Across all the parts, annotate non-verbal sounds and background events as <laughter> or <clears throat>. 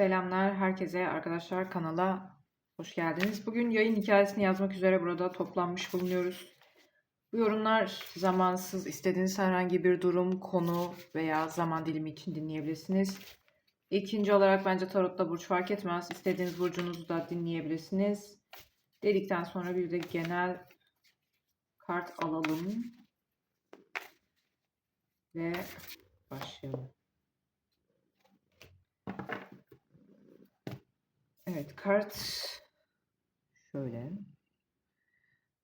Selamlar herkese arkadaşlar kanala hoş geldiniz. Bugün yayın hikayesini yazmak üzere burada toplanmış bulunuyoruz. Bu yorumlar zamansız istediğiniz herhangi bir durum, konu veya zaman dilimi için dinleyebilirsiniz. İkinci olarak bence tarotla burç fark etmez. İstediğiniz burcunuzu da dinleyebilirsiniz. Dedikten sonra bir de genel kart alalım. Ve başlayalım. Evet, kart şöyle.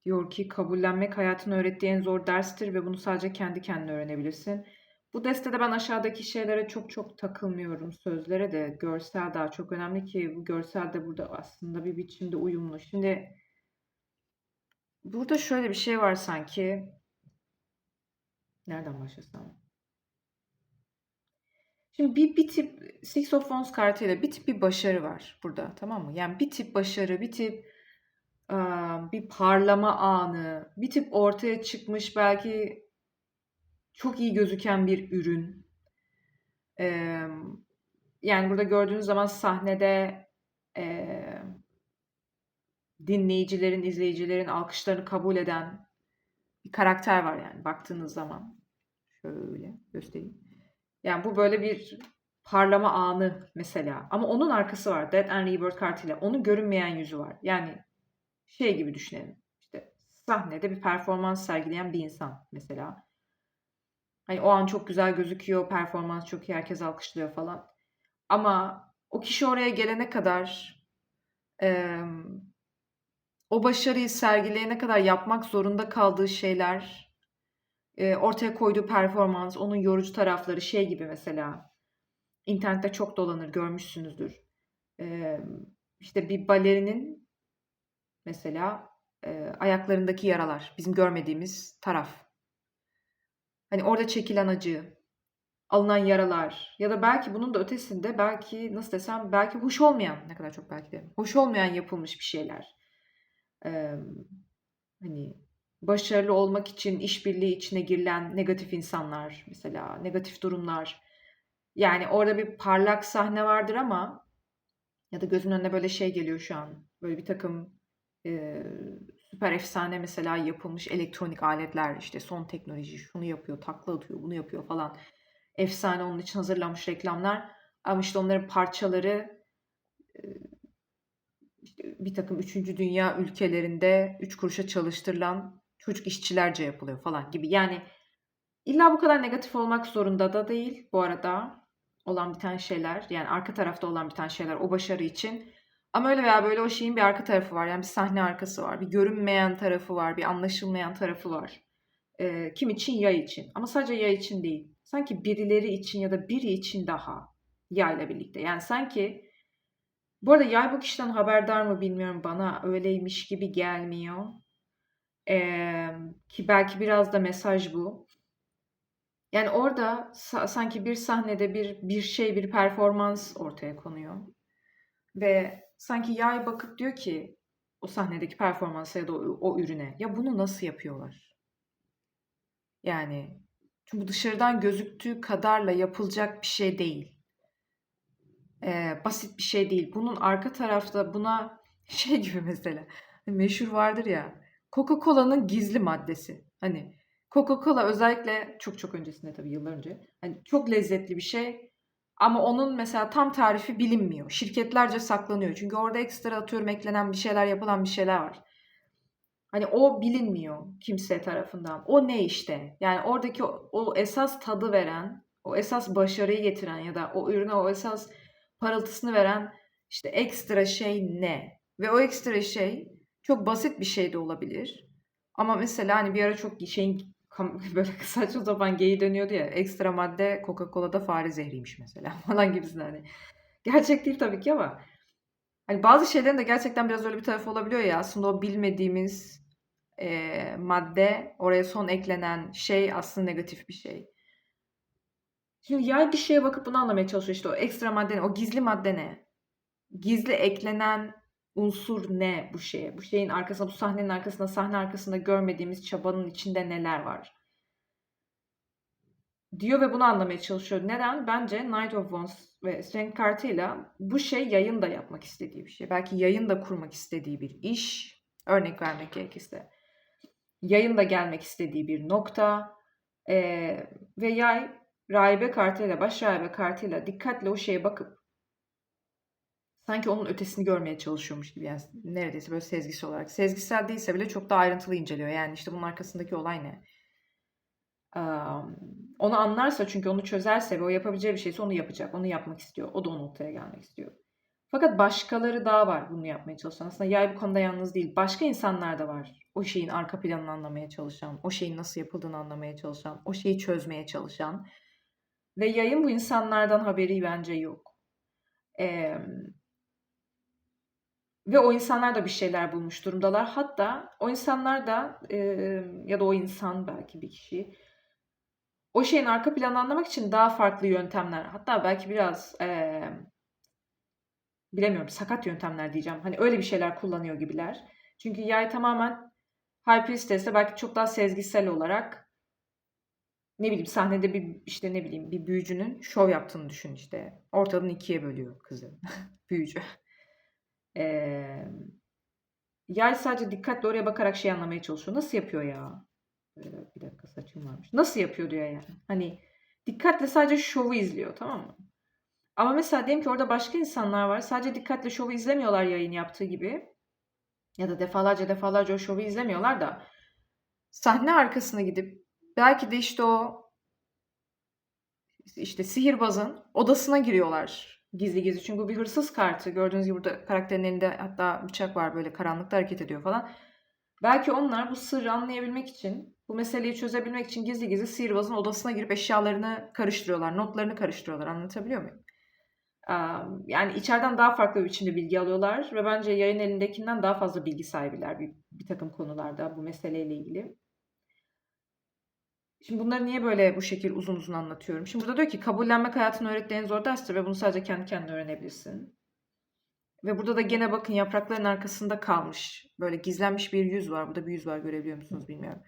Diyor ki kabullenmek hayatın öğrettiği en zor derstir ve bunu sadece kendi kendine öğrenebilirsin. Bu destede ben aşağıdaki şeylere çok çok takılmıyorum. Sözlere de görsel daha çok önemli ki bu görsel de burada aslında bir biçimde uyumlu. Şimdi burada şöyle bir şey var sanki. Nereden başlasam? Şimdi bir, bir tip Six of Wands kartıyla bir tip bir başarı var burada tamam mı? Yani bir tip başarı, bir tip bir parlama anı, bir tip ortaya çıkmış belki çok iyi gözüken bir ürün. Yani burada gördüğünüz zaman sahnede dinleyicilerin, izleyicilerin alkışlarını kabul eden bir karakter var yani baktığınız zaman. Şöyle göstereyim. Yani bu böyle bir parlama anı mesela. Ama onun arkası var. Death and Rebirth kartıyla. Onun görünmeyen yüzü var. Yani şey gibi düşünelim. İşte sahnede bir performans sergileyen bir insan mesela. Hani o an çok güzel gözüküyor. Performans çok iyi. Herkes alkışlıyor falan. Ama o kişi oraya gelene kadar e, o başarıyı sergileyene kadar yapmak zorunda kaldığı şeyler e, ortaya koyduğu performans, onun yorucu tarafları şey gibi mesela internette çok dolanır görmüşsünüzdür. E, işte bir balerinin mesela e, ayaklarındaki yaralar bizim görmediğimiz taraf. Hani orada çekilen acı, alınan yaralar ya da belki bunun da ötesinde belki nasıl desem belki hoş olmayan ne kadar çok belki de hoş olmayan yapılmış bir şeyler. Ee, hani başarılı olmak için işbirliği içine girilen negatif insanlar mesela, negatif durumlar. Yani orada bir parlak sahne vardır ama ya da gözümün önüne böyle şey geliyor şu an. Böyle bir takım e, süper efsane mesela yapılmış elektronik aletler işte son teknoloji şunu yapıyor, takla atıyor, bunu yapıyor falan. Efsane onun için hazırlanmış reklamlar. Ama işte onların parçaları e, bir takım üçüncü dünya ülkelerinde üç kuruşa çalıştırılan çocuk işçilerce yapılıyor falan gibi. Yani illa bu kadar negatif olmak zorunda da değil bu arada olan biten şeyler. Yani arka tarafta olan biten şeyler o başarı için. Ama öyle veya böyle o şeyin bir arka tarafı var. Yani bir sahne arkası var. Bir görünmeyen tarafı var. Bir anlaşılmayan tarafı var. Ee, kim için? Yay için. Ama sadece yay için değil. Sanki birileri için ya da biri için daha yayla birlikte. Yani sanki bu arada yay bu kişiden haberdar mı bilmiyorum. Bana öyleymiş gibi gelmiyor. Ee, ki belki biraz da mesaj bu. Yani orada sa- sanki bir sahnede bir bir şey, bir performans ortaya konuyor. Ve sanki yay bakıp diyor ki o sahnedeki performansa ya da o, o ürüne ya bunu nasıl yapıyorlar? Yani çünkü dışarıdan gözüktüğü kadarla yapılacak bir şey değil. Ee, basit bir şey değil. Bunun arka tarafta buna <laughs> şey gibi mesela meşhur vardır ya Coca-Cola'nın gizli maddesi. Hani Coca-Cola özellikle çok çok öncesinde tabii yıllar önce. Hani çok lezzetli bir şey ama onun mesela tam tarifi bilinmiyor. Şirketlerce saklanıyor. Çünkü orada ekstra atıyorum eklenen bir şeyler yapılan bir şeyler var. Hani o bilinmiyor kimse tarafından. O ne işte? Yani oradaki o, o esas tadı veren, o esas başarıyı getiren ya da o ürüne o esas parıltısını veren işte ekstra şey ne? Ve o ekstra şey çok basit bir şey de olabilir. Ama mesela hani bir ara çok şeyin <laughs> böyle saçma sapan geyi dönüyordu ya. Ekstra madde Coca-Cola'da fare zehriymiş mesela <laughs> falan gibisinden hani. Gerçek değil tabii ki ama hani bazı şeylerin de gerçekten biraz öyle bir tarafı olabiliyor ya. Aslında o bilmediğimiz e, madde oraya son eklenen şey aslında negatif bir şey. Şimdi yay bir şeye bakıp bunu anlamaya çalışıyor işte o ekstra madde ne? O gizli madde ne? Gizli eklenen unsur ne bu şeye? Bu şeyin arkasında, bu sahnenin arkasında, sahne arkasında görmediğimiz çabanın içinde neler var? diyor ve bunu anlamaya çalışıyor. Neden? Bence Knight of Wands ve Strength kartıyla bu şey yayın da yapmak istediği bir şey. Belki yayın da kurmak istediği bir iş. Örnek vermek gerekirse. Yayın da gelmek istediği bir nokta. Ee, ve yay rahibe kartıyla, baş rahibe kartıyla dikkatle o şeye bakıp sanki onun ötesini görmeye çalışıyormuş gibi yani neredeyse böyle sezgisi olarak. Sezgisel değilse bile çok daha ayrıntılı inceliyor. Yani işte bunun arkasındaki olay ne? Am, onu anlarsa çünkü onu çözerse ve o yapabileceği bir şeyse onu yapacak. Onu yapmak istiyor. O da o noktaya gelmek istiyor. Fakat başkaları daha var bunu yapmaya çalışan. Aslında yay bu konuda yalnız değil. Başka insanlar da var. O şeyin arka planını anlamaya çalışan, o şeyin nasıl yapıldığını anlamaya çalışan, o şeyi çözmeye çalışan. Ve yayın bu insanlardan haberi bence yok. Eee ve o insanlar da bir şeyler bulmuş durumdalar. Hatta o insanlar da e, ya da o insan belki bir kişi o şeyin arka planını anlamak için daha farklı yöntemler hatta belki biraz e, bilemiyorum sakat yöntemler diyeceğim. Hani öyle bir şeyler kullanıyor gibiler. Çünkü yay tamamen High Priestess'e belki çok daha sezgisel olarak ne bileyim sahnede bir işte ne bileyim bir büyücünün şov yaptığını düşün işte. Ortadan ikiye bölüyor kızı. <laughs> Büyücü. Eee, yay sadece dikkatle oraya bakarak şey anlamaya çalışıyor. Nasıl yapıyor ya? Ee, bir dakika saçım varmış. Nasıl yapıyor diyor yani. Hani dikkatle sadece şovu izliyor tamam mı? Ama mesela diyelim ki orada başka insanlar var. Sadece dikkatle şovu izlemiyorlar yayın yaptığı gibi. Ya da defalarca defalarca o şovu izlemiyorlar da sahne arkasına gidip belki de işte o işte sihirbazın odasına giriyorlar gizli gizli. Çünkü bu bir hırsız kartı. Gördüğünüz gibi burada karakterin elinde hatta bıçak var böyle karanlıkta hareket ediyor falan. Belki onlar bu sırrı anlayabilmek için, bu meseleyi çözebilmek için gizli gizli sihirbazın odasına girip eşyalarını karıştırıyorlar, notlarını karıştırıyorlar. Anlatabiliyor muyum? Yani içeriden daha farklı bir biçimde bilgi alıyorlar ve bence yayın elindekinden daha fazla bilgi sahibiler bir, bir takım konularda bu meseleyle ilgili. Şimdi bunları niye böyle bu şekil uzun uzun anlatıyorum? Şimdi burada diyor ki kabullenmek hayatın öğrettiği en zor derstir ve bunu sadece kendi kendine öğrenebilirsin. Ve burada da gene bakın yaprakların arkasında kalmış. Böyle gizlenmiş bir yüz var. Burada bir yüz var görebiliyor musunuz bilmiyorum.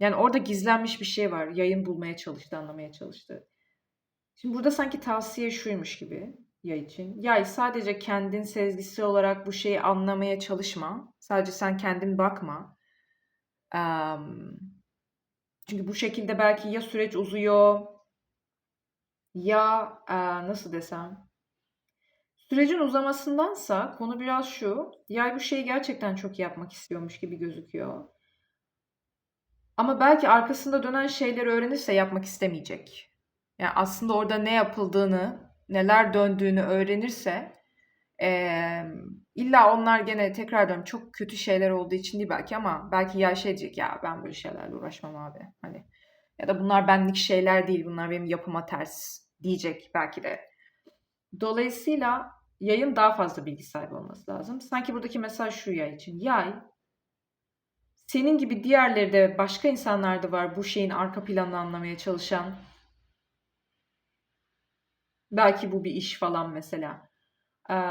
Yani orada gizlenmiş bir şey var. Yayın bulmaya çalıştı, anlamaya çalıştı. Şimdi burada sanki tavsiye şuymuş gibi yay için. Yay sadece kendin sezgisi olarak bu şeyi anlamaya çalışma. Sadece sen kendin bakma. Em, çünkü bu şekilde belki ya süreç uzuyor ya e, nasıl desem sürecin uzamasındansa konu biraz şu. Yay bu şeyi gerçekten çok yapmak istiyormuş gibi gözüküyor. Ama belki arkasında dönen şeyleri öğrenirse yapmak istemeyecek. Yani aslında orada ne yapıldığını, neler döndüğünü öğrenirse eee, illa onlar gene tekrar diyorum çok kötü şeyler olduğu için değil belki ama belki ya şey diyecek ya ben böyle şeylerle uğraşmam abi. Hani ya da bunlar benlik şeyler değil bunlar benim yapıma ters diyecek belki de. Dolayısıyla yayın daha fazla bilgi sahibi olması lazım. Sanki buradaki mesaj şu yay için. Yay senin gibi diğerleri de başka insanlar da var bu şeyin arka planını anlamaya çalışan. Belki bu bir iş falan mesela.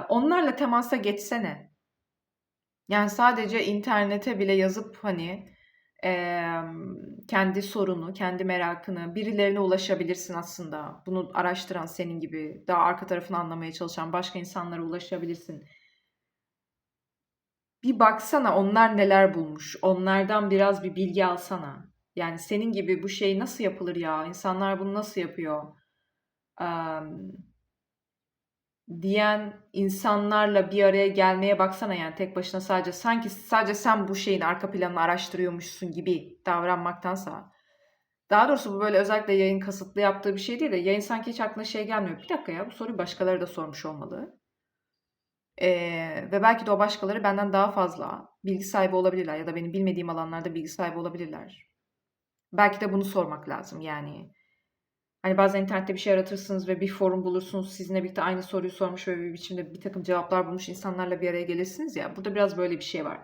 Onlarla temasa geçsene. Yani sadece internete bile yazıp hani eee, kendi sorunu, kendi merakını birilerine ulaşabilirsin aslında. Bunu araştıran senin gibi daha arka tarafını anlamaya çalışan başka insanlara ulaşabilirsin. Bir baksana onlar neler bulmuş. Onlardan biraz bir bilgi alsana. Yani senin gibi bu şey nasıl yapılır ya? İnsanlar bunu nasıl yapıyor? Em, diyen insanlarla bir araya gelmeye baksana yani tek başına sadece sanki sadece sen bu şeyin arka planını araştırıyormuşsun gibi davranmaktansa daha doğrusu bu böyle özellikle yayın kasıtlı yaptığı bir şey değil de yayın sanki hiç aklına şey gelmiyor. Bir dakika ya bu soruyu başkaları da sormuş olmalı. Ee, ve belki de o başkaları benden daha fazla bilgi sahibi olabilirler ya da benim bilmediğim alanlarda bilgi sahibi olabilirler. Belki de bunu sormak lazım yani. Hani bazen internette bir şey aratırsınız ve bir forum bulursunuz. Sizinle birlikte aynı soruyu sormuş ve bir biçimde bir takım cevaplar bulmuş insanlarla bir araya gelirsiniz ya. Burada biraz böyle bir şey var.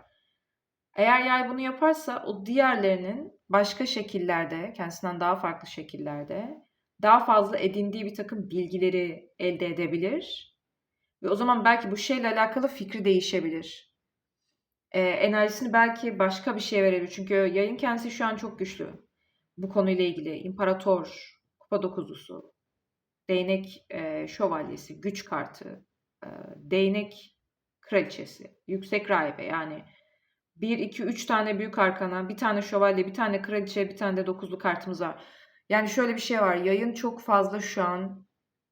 Eğer yay bunu yaparsa o diğerlerinin başka şekillerde, kendisinden daha farklı şekillerde daha fazla edindiği bir takım bilgileri elde edebilir. Ve o zaman belki bu şeyle alakalı fikri değişebilir. Ee, enerjisini belki başka bir şeye verebilir. Çünkü yayın kendisi şu an çok güçlü. Bu konuyla ilgili. İmparator, kupa dokuzlusu, değnek e, şövalyesi, güç kartı, e, değnek kraliçesi, yüksek rahibe yani 1, 2, 3 tane büyük arkana, bir tane şövalye, bir tane kraliçe, bir tane de dokuzlu kartımız var. Yani şöyle bir şey var. Yayın çok fazla şu an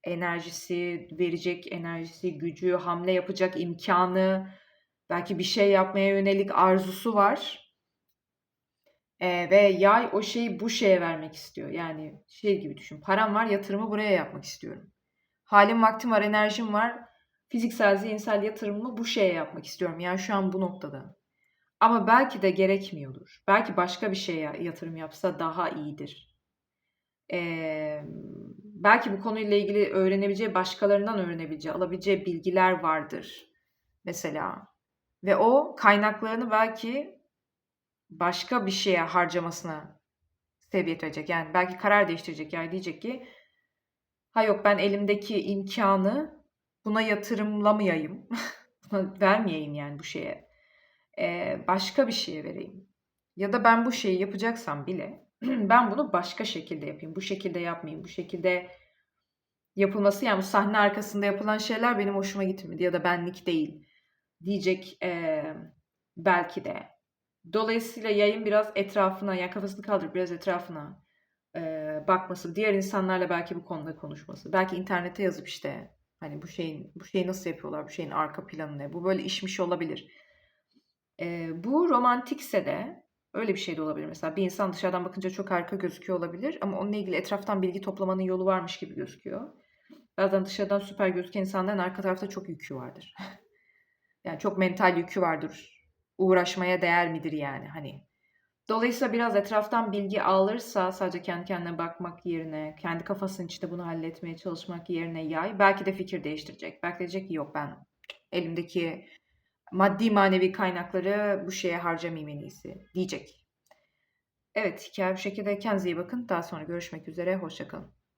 enerjisi, verecek enerjisi, gücü, hamle yapacak imkanı, belki bir şey yapmaya yönelik arzusu var. Ee, ve yay o şeyi bu şeye vermek istiyor. Yani şey gibi düşün. Param var, yatırımı buraya yapmak istiyorum. Halim, vaktim var, enerjim var. Fiziksel, zihinsel yatırımımı bu şeye yapmak istiyorum. Yani şu an bu noktada. Ama belki de gerekmiyordur. Belki başka bir şeye yatırım yapsa daha iyidir. Ee, belki bu konuyla ilgili öğrenebileceği, başkalarından öğrenebileceği, alabileceği bilgiler vardır. Mesela. Ve o kaynaklarını belki başka bir şeye harcamasına sebebiyet verecek. Yani belki karar değiştirecek. Yani diyecek ki ha yok ben elimdeki imkanı buna yatırımlamayayım. <laughs> buna vermeyeyim yani bu şeye. Ee, başka bir şeye vereyim. Ya da ben bu şeyi yapacaksam bile <clears throat> ben bunu başka şekilde yapayım. Bu şekilde yapmayayım. Bu şekilde yapılması yani bu sahne arkasında yapılan şeyler benim hoşuma gitmedi ya da benlik değil diyecek e, belki de. Dolayısıyla yayın biraz etrafına yani kafasını kaldırıp biraz etrafına e, bakması, diğer insanlarla belki bu konuda konuşması, belki internete yazıp işte hani bu şeyin bu şeyi nasıl yapıyorlar, bu şeyin arka planı ne, bu böyle işmiş olabilir. E, bu romantikse de öyle bir şey de olabilir. Mesela bir insan dışarıdan bakınca çok harika gözüküyor olabilir ama onunla ilgili etraftan bilgi toplamanın yolu varmış gibi gözüküyor. Bazen dışarıdan süper gözüken insanların arka tarafta çok yükü vardır. <laughs> yani çok mental yükü vardır. Uğraşmaya değer midir yani hani. Dolayısıyla biraz etraftan bilgi alırsa sadece kendi kendine bakmak yerine, kendi kafasının içinde bunu halletmeye çalışmak yerine yay. Belki de fikir değiştirecek. Belki diyecek ki yok ben elimdeki maddi manevi kaynakları bu şeye harcamayayım en iyisi diyecek. Evet hikaye bu şekilde. Kendinize iyi bakın. Daha sonra görüşmek üzere. Hoşçakalın.